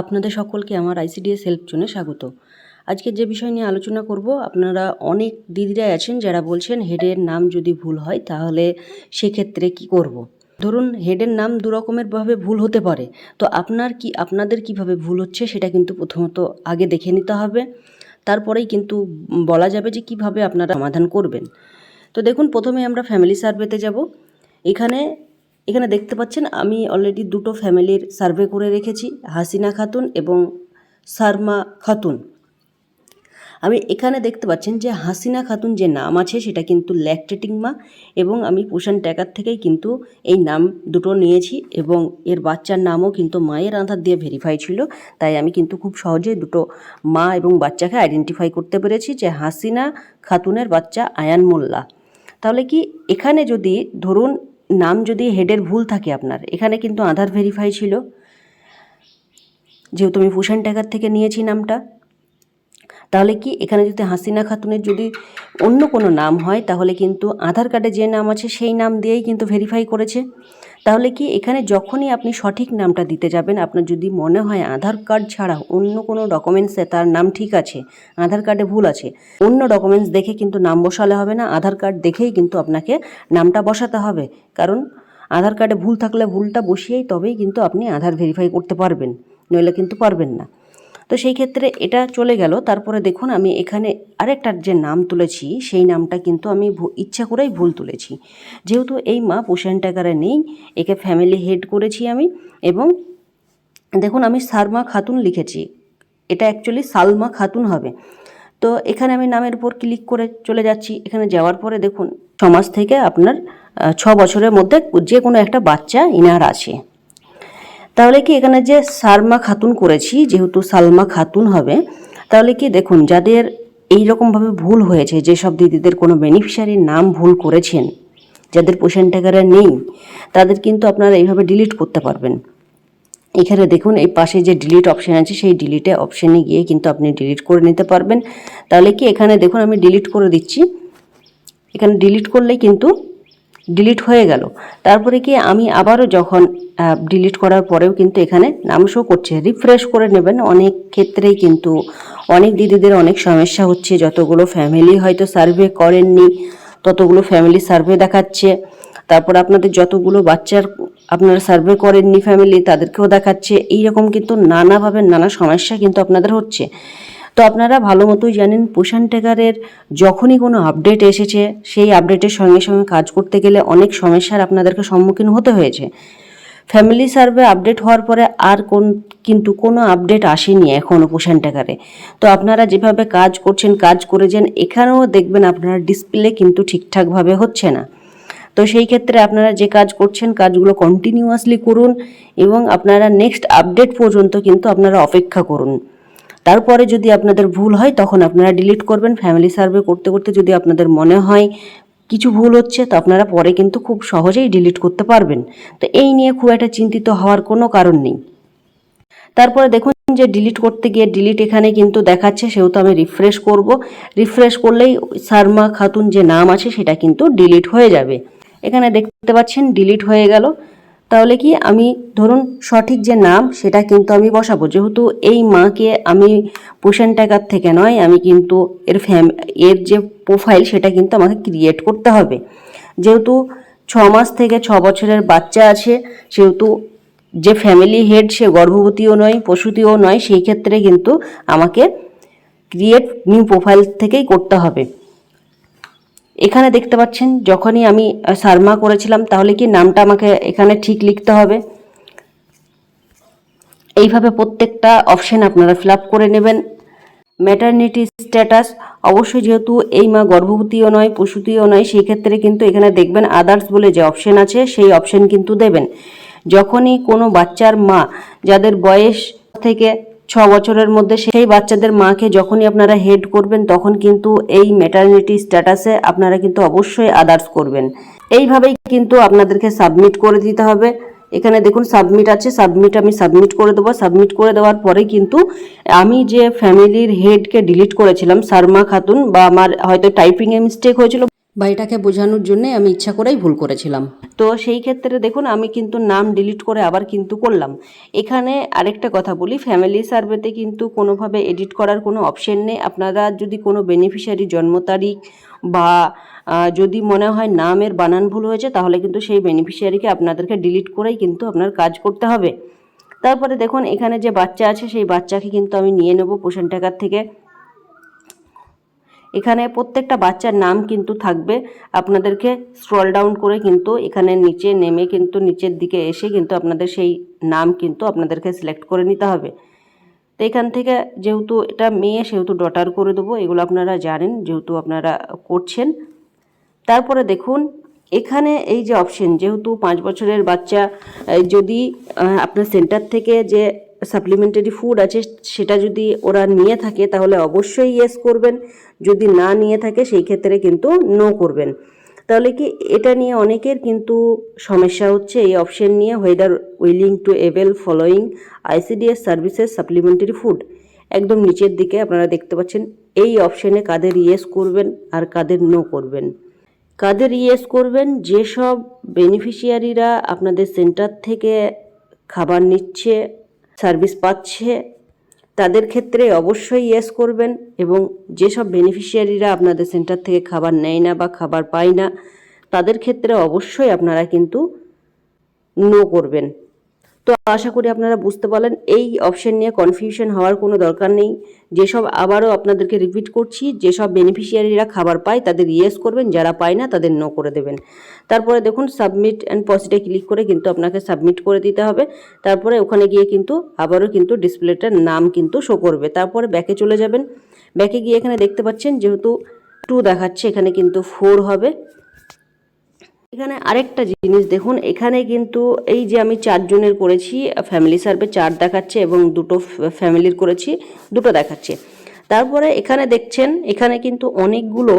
আপনাদের সকলকে আমার আইসিডিএস হেল্প জোনে স্বাগত। আজকে যে বিষয় নিয়ে আলোচনা করব, আপনারা অনেক দিদিরাই আছেন যারা বলছেন হেডের নাম যদি ভুল হয় তাহলে সেক্ষেত্রে কি করব। ধরুন হেডের নাম দু রকমের ভাবে ভুল হতে পারে, তো আপনার কি, আপনাদের কীভাবে ভুল হচ্ছে সেটা কিন্তু প্রথমত আগে দেখে নিতে হবে। তারপরেই কিন্তু বলা যাবে যে কীভাবে আপনারা সমাধান করবেন। তো দেখুন, প্রথমে আমরা ফ্যামিলি সার্ভেতে যাব। এখানে এখানে দেখতে পাচ্ছেন, আমি অলরেডি দুটো ফ্যামিলির সার্ভে করে রেখেছি, হাসিনা খাতুন এবং সারমা খাতুন। আমি এখানে দেখতে পাচ্ছেন যে হাসিনা খাতুন যে নাম আছে, সেটা কিন্তু ল্যাকটেটিং মা এবং আমি পোষণ ট্যাকার থেকেই কিন্তু এই নাম দুটো নিয়েছি এবং এর বাচ্চার নামও কিন্তু মায়ের আধার দিয়ে ভেরিফাই ছিল, তাই আমি কিন্তু খুব সহজে দুটো মা এবং বাচ্চাকে আইডেন্টিফাই করতে পেরেছি যে হাসিনা খাতুনের বাচ্চা আয়ান মোল্লা। তাহলে কি এখানে যদি ধরুন নাম যদি হেডের ভুল থাকে আপনার, এখানে কিন্তু আধার ভেরিফাই ছিল। যেহেতু আমি ফুশান ট্যাগার থেকে নিয়েছি নামটা, তাহলে কি এখানে যদি হাসিনা খাতুনের যদি অন্য কোনো নাম হয়, তাহলে কিন্তু আধার কার্ডে যে নাম আছে, সেই নাম দিয়েই কিন্তু ভেরিফাই করেছে। তাহলে কি এখানে যখনই আপনি সঠিক নামটা দিতে যাবেন, আপনার যদি মনে হয় আধার কার্ড ছাড়া অন্য কোনো ডকুমেন্টসে তার নাম ঠিক আছে, আধার কার্ডে ভুল আছে, অন্য ডকুমেন্টস দেখে কিন্তু নাম বসালে হবে না, আধার কার্ড দেখেই কিন্তু আপনাকে নামটা বসাতে হবে। কারণ আধার কার্ডে ভুল থাকলে ভুলটা বসিয়েই তবেই কিন্তু আপনি আধার ভেরিফাই করতে পারবেন, নইলে কিন্তু পারবেন না। তো সেই ক্ষেত্রে এটা চলে গেল। তারপরে দেখুন, আমি এখানে আরেকটার যে নাম তুলেছি, সেই নামটা কিন্তু আমি ইচ্ছা করেই ভুল তুলেছি। যেহেতু এই মা পোষণ টাকারে নেই, একে ফ্যামিলি হেড করেছি আমি এবং দেখুন, আমি সারমা খাতুন লিখেছি। এটা অ্যাকচুয়ালি সালমা খাতুন হবে। তো এখানে আমি নামের উপর ক্লিক করে চলে যাচ্ছি। এখানে যাওয়ার পরে দেখুন, সমাজ থেকে আপনার ছ বছরের মধ্যে যে কোনো একটা বাচ্চা ইনার আছে। তাহলে কি এখানে যে সালমা খাতুন করেছি, যেহেতু সালমা খাতুন হবে, তাহলে কি দেখুন, যাদের এই রকমভাবে ভুল হয়েছে, যেসব দিদিদের কোনো বেনিফিশিয়ারির নাম ভুল করেছেন, যাদের পোষণ টাকারা নেই, তাদের কিন্তু আপনারা এইভাবে ডিলিট করতে পারবেন। এখানে দেখুন, এই পাশে যে ডিলিট অপশান আছে, সেই ডিলিটে অপশানে গিয়ে কিন্তু আপনি ডিলিট করে নিতে পারবেন। তাহলে কি এখানে দেখুন, আমি ডিলিট করে দিচ্ছি। এখানে ডিলিট করলেই কিন্তু ডিলিট হয়ে গেল। তারপরে কি আমি আবারও যখন ডিলিট করার পরেও কিন্তু এখানে নাম শো করছে। রিফ্রেশ করে নেবেন। অনেক ক্ষেত্রেই কিন্তু অনেক দিদিদের অনেক সমস্যা হচ্ছে। যতগুলো ফ্যামিলি হয়তো সার্ভে করেননি, ততগুলো ফ্যামিলি সার্ভে দেখাচ্ছে। তারপর আপনাদের যতগুলো বাচ্চার আপনারা সার্ভে করেননি ফ্যামিলি তাদেরকেও দেখাচ্ছে। এইরকম কিন্তু নানাভাবে নানা সমস্যা কিন্তু আপনাদের হচ্ছে। তো আপনারা ভালো মতোই জানেন পোষণ টেকারের যখনই কোনো আপডেট এসেছে, সেই আপডেটের সঙ্গে সঙ্গে কাজ করতে গেলে অনেক সমস্যার আপনাদেরকে সম্মুখীন হতে হয়েছে। ফ্যামিলি সার্ভে আপডেট হওয়ার পরে আর কোন, কিন্তু কোনো আপডেট আসেনি এখনও পোষণ টেকারে। তো আপনারা যেভাবে কাজ করছেন, কাজ করেছেন, এখানেও দেখবেন আপনারা ডিসপ্লে কিন্তু ঠিকঠাকভাবে হচ্ছে না। তো সেই ক্ষেত্রে আপনারা যে কাজ করছেন, কাজগুলো কন্টিনিউয়াসলি করুন এবং আপনারা নেক্সট আপডেট পর্যন্ত কিন্তু আপনারা অপেক্ষা করুন। তারপরে যদি আপনাদের ভুল হয়, তখন আপনারা ডিলিট করবেন। ফ্যামিলি সার্ভে করতে করতে যদি আপনাদের মনে হয় কিছু ভুল হচ্ছে, তো আপনারা পরে কিন্তু খুব সহজেই ডিলিট করতে পারবেন। তো এই নিয়ে খুব একটা চিন্তিত হওয়ার কোনো কারণ নেই। তারপরে দেখুন যে ডিলিট করতে গিয়ে ডিলিট এখানে কিন্তু দেখাচ্ছে, সেহেতু আমি রিফ্রেশ করব। রিফ্রেশ করলেই সারমা খাতুন যে নাম আছে, সেটা কিন্তু ডিলিট হয়ে যাবে। এখানে দেখতে পাচ্ছেন ডিলিট হয়ে গেল। তাহলে কি আমি ধরুন সঠিক যে নাম, সেটা কিন্তু আমি বসাবো। যেহেতু এই মাকে আমি পোষণ টাকার থেকে নয়, আমি কিন্তু এর ফ্যাম এর যে প্রোফাইল সেটা কিন্তু আমাকে ক্রিয়েট করতে হবে। যেহেতু ছ মাস থেকে ছ বছরের বাচ্চা আছে, সেহেতু যে ফ্যামিলি হেড সে গর্ভবতীও নয় প্রসূতিও নয়, সেই ক্ষেত্রে কিন্তু আমাকে ক্রিয়েট নিউ প্রোফাইল থেকেই করতে হবে। এখানে দেখতে পাচ্ছেন, যখনই আমি সারমা করেছিলাম, তাহলে কি নামটা আমাকে এখানে ঠিক লিখতে হবে? এইভাবে প্রত্যেকটা অপশন আপনারা ফিল করে নেবেন। ম্যাটার্নিটি স্ট্যাটাস অবশ্যই যেহেতু এই মা গর্ভবতীও নয়, প্রসূতিও নয়, সেই ক্ষেত্রে কিন্তু এখানে দেখবেন আদার্স বলে যে অপশন আছে, সেই অপশন কিন্তু দেবেন। যখনই কোনো বাচ্চার মা, যাদের বয়স থেকে বছরের মধ্যে সেই বাচ্চাদের মাকে যখনই আপনারা হেড করবেন, তখন কিন্তু এই ম্যাটার্নিটি স্ট্যাটাসে আপনারা কিন্তু অবশ্যই আদার্স করবেন। এইভাবেই কিন্তু আপনাদেরকে সাবমিট করে দিতে হবে। এখানে দেখুন সাবমিট আছে সাবমিট আমি সাবমিট করে দেবো। সাবমিট করে দেওয়ার পরে কিন্তু আমি যে ফ্যামিলির হেডকে ডিলিট করেছিলাম, সারমা খাতুন বা আমার হয়তো টাইপিংয়ে মিস্টেক হয়েছিল বা এটাকে বোঝানোর জন্যে আমি ইচ্ছা করেই ভুল করেছিলাম। তো সেই ক্ষেত্রে দেখুন, আমি কিন্তু নাম ডিলিট করে আবার কিন্তু করলাম। এখানে আরেকটা কথা বলি ফ্যামিলি সার্ভেতে কিন্তু কোনোভাবে এডিট করার কোনো অপশন নেই। আপনারা যদি কোনো বেনিফিশিয়ারি জন্ম তারিখ বা যদি মনে হয় নামের বানান ভুল হয়েছে, তাহলে কিন্তু সেই বেনিফিশিয়ারিকে আপনাদেরকে ডিলিট করেই কিন্তু আপনার কাজ করতে হবে। তারপরে দেখুন, এখানে যে বাচ্চা আছে, সেই বাচ্চাকে কিন্তু আমি নিয়ে নেব পোষণ টাকার থেকে। এখানে প্রত্যেকটা বাচ্চার নাম কিন্তু থাকবে। আপনাদেরকে স্ক্রল ডাউন করে কিন্তু এখানে নিচে নেমে কিন্তু নিচের দিকে এসে কিন্তু আপনাদের সেই নাম কিন্তু আপনাদেরকে সিলেক্ট করে নিতে হবে। তো এখান থেকে যেহেতু এটা মেয়ে, সেহেতু ডটার করে দেবো, এগুলো আপনারা জানেন, যেহেতু আপনারা করছেন। তারপরে দেখুন, এখানে এই যে অপশন যেহেতু পাঁচ বছরের বাচ্চা যদি আপনার সেন্টার থেকে যে সাপ্লিমেন্টারি ফুড আছে, সেটা যদি ওরা নিয়ে থাকে, তাহলে অবশ্যই ইয়েস করবেন। যদি না নিয়ে থাকে, সেই ক্ষেত্রে কিন্তু নো করবেন। তাহলে কি এটা নিয়ে অনেকের কিন্তু সমস্যা হচ্ছে, এই অপশন নিয়ে whether willing to avail following ICDS services supplementary food একদম নিচের দিকে আপনারা দেখতে পাচ্ছেন, এই অপশনে কাদের ইয়েস করবেন আর কাদের নো করবেন। কাদের ইয়েস করবেন, যেসব বেনিফিশিয়ারিরা আপনাদের সেন্টার থেকে খাবার নিচ্ছে সার্ভিস পাচ্ছে, তাদের ক্ষেত্রে অবশ্যই ইয়েস করবেন এবং যেসব বেনিফিশিয়ারিরা আপনাদের সেন্টার থেকে খাবার নেয় না বা খাবার পায় না, তাদের ক্ষেত্রে অবশ্যই আপনারা কিন্তু নো করবেন। তো আশা করি আপনারা বুঝতে পারলেন, এই অপশন নিয়ে কনফিউশন হওয়ার কোনো দরকার নেই। যেসব আবারও আপনাদেরকে রিপিট করছি, যেসব বেনিফিশিয়ারিরা খাবার পায় তাদের ইয়েস করবেন, যারা পায় না তাদের নো করে দেবেন। তারপরে দেখুন সাবমিট অ্যান্ড পসিটে ক্লিক করে কিন্তু আপনাকে সাবমিট করে দিতে হবে। তারপরে ওখানে গিয়ে কিন্তু আবারও কিন্তু ডিসপ্লেটার নাম কিন্তু শো করবে। তারপরে ব্যাকে চলে যাবেন। ব্যাকে গিয়ে এখানে দেখতে পাচ্ছেন, যেহেতু টু দেখাচ্ছে, এখানে কিন্তু ফোর হবে। এখানে আরেকটা জিনিস, দেখুন, এখানে কিন্তু এই যে আমি চারজনের করেছি ফ্যামিলি সার্ভে চার দেখাচ্ছে এবং দুটো ফ্যামিলির করেছি, দুটো দেখাচ্ছে। তারপরে এখানে দেখছেন, এখানে কিন্তু অনেকগুলো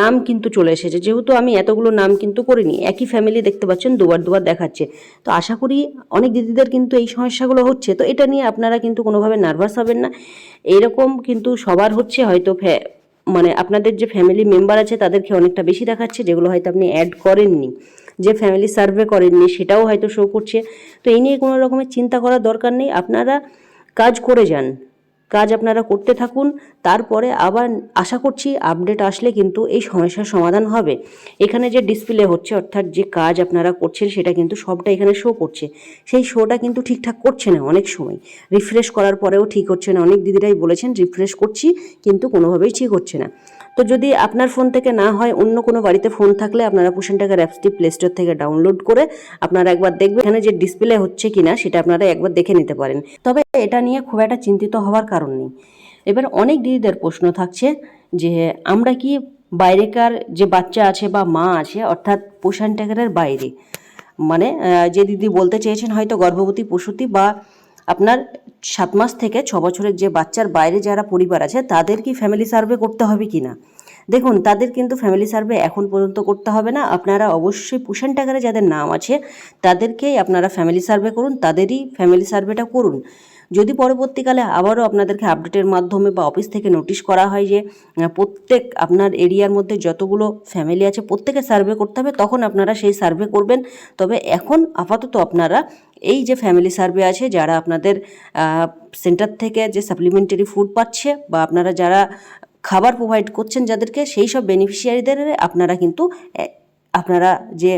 নাম কিন্তু চলে এসেছে। যেহেতু আমি এতগুলো নাম কিন্তু করিনি, একই ফ্যামিলি দেখতে পাচ্ছেন, দুবার দুবার দেখাচ্ছে। তো আশা করি অনেক দিদিদের কিন্তু এই সমস্যাগুলো হচ্ছে। তো এটা নিয়ে আপনারা কিন্তু কোনোভাবে নার্ভাস হবেন না। এরকম কিন্তু সবার হচ্ছে, হয়তো মানে আপনাদের যে ফ্যামিলি মেম্বার আছে তাদেরকে অনেকটা বেশি দেখাচ্ছে, যেগুলো হয়তো আপনি অ্যাড করেননি। যে ফ্যামিলি সার্ভে করেননি, সেটাও হয়তো শো করছে। তো এই নিয়ে কোনো রকমের চিন্তা করার দরকার নেই। আপনারা কাজ করে যান। কাজ আপনারা করতে থাকুন, তারপরে আবার আশা করছি আপডেট আসলে কিন্তু এই সমস্যার সমাধান হবে। এখানে যে ডিসপ্লে হচ্ছে, অর্থাৎ যে কাজ আপনারা করছেন, সেটা কিন্তু সবটা এখানে শো করছে। সেই শোটা কিন্তু ঠিকঠাক করছে না অনেক সময়। রিফ্রেশ করার পরেও ঠিক হচ্ছে না। অনেক দিদিরাই বলেছেন রিফ্রেশ করছি, কিন্তু কোনোভাবেই ঠিক হচ্ছে না। তো যদি আপনার ফোন থেকে না হয়, অন্য কোনো বাড়িতে ফোন থাকলে আপনারা পোষণ টাকার অ্যাপসটি প্লে স্টোর থেকে ডাউনলোড করে আপনারা একবার দেখবেন এখানে যে ডিসপ্লে হচ্ছে কিনা, সেটা আপনারা একবার দেখে নিতে পারেন। তবে এটা নিয়ে খুব একটা চিন্তিত হওয়ার কারণ নেই। এবার অনেক দিদিদের প্রশ্ন থাকছে যে, আমরা কি বাইরেকার যে বাচ্চা আছে বা মা আছে, অর্থাৎ পোষণ টাকারের বাইরে মানে যে দিদি বলতে চেয়েছেন হয়তো গর্ভবতী প্রসূতি বা আপনার সাত মাস থেকে ছ বছরের যে বাচ্চার বাইরে যারা পরিবার আছে, তাদের কি ফ্যামিলি সার্ভে করতে হবে কি না? দেখুন, তাদের কিন্তু ফ্যামিলি সার্ভে এখন পর্যন্ত করতে হবে না। আপনারা অবশ্যই পুষণ টাকারে যাদের নাম আছে, তাদেরকেই আপনারা ফ্যামিলি সার্ভে করুন, তাদেরই ফ্যামিলি সার্ভেটা করুন। যদি পরবর্তীকালে আবারও আপনাদেরকে আপডেটের মাধ্যমে বা অফিস থেকে নোটিশ করা হয় যে প্রত্যেক আপনার এরিয়ার মধ্যে যতগুলো ফ্যামিলি আছে, প্রত্যেকে সার্ভে করতে হবে, তখন আপনারা সেই সার্ভে করবেন। তবে এখন আপাতত আপনারা এই যে ফ্যামিলি সার্ভে আছে, যারা আপনাদের সেন্টার থেকে যে সাপ্লিমেন্টারি ফুড পাচ্ছে বা আপনারা যারা খাবার প্রোভাইড করছেন যাদেরকে, সেই সব বেনিফিশিয়ারিদের আপনারা কিন্তু আপনারা যে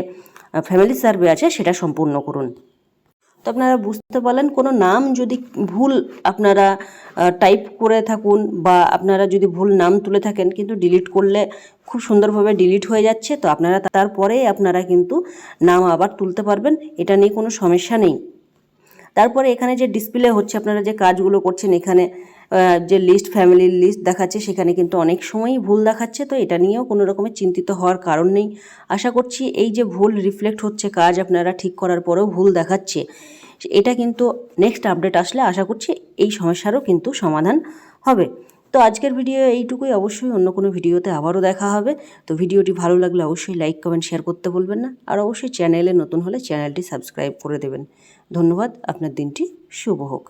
ফ্যামিলি সার্ভে আছে, সেটা সম্পূর্ণ করুন। তো আপনারা বুঝতে পারলেন, কোনো নাম যদি ভুল আপনারা টাইপ করে থাকুন বা আপনারা যদি ভুল নাম তুলে থাকেন, কিন্তু ডিলিট করলে খুব সুন্দরভাবে ডিলিট হয়ে যাচ্ছে, তো আপনারা তারপরেই আপনারা কিন্তু নাম আবার তুলতে পারবেন, এটা নিয়ে কোনো সমস্যা নেই। তারপরে এখানে যে ডিসপ্লে হচ্ছে, আপনারা যে কাজগুলো করছেন এখানে যে লিস্ট ফ্যামিলির লিস্ট দেখাচ্ছে, সেখানে কিন্তু অনেক সময়ই ভুল দেখাচ্ছে, তো এটা নিয়েও কোনো রকমের চিন্তিত হওয়ার কারণ নেই। আশা করছি এই যে ভুল রিফ্লেক্ট হচ্ছে, কাজ আপনারা ঠিক করার পরেও ভুল দেখাচ্ছে। এটা কিন্তু নেক্সট আপডেট আসলে আশা করছি এই সমস্যারও কিন্তু সমাধান হবে। তো আজকের ভিডিও এইটুকুই। অবশ্যই অন্য কোনো ভিডিওতে আবারও দেখা হবে। তো ভিডিওটি ভালো লাগলে অবশ্যই লাইক কমেন্ট শেয়ার করতে বলবেন না। আর অবশ্যই চ্যানেলে নতুন হলে চ্যানেলটি সাবস্ক্রাইব করে দেবেন। ধন্যবাদ। আপনার দিনটি শুভ হোক।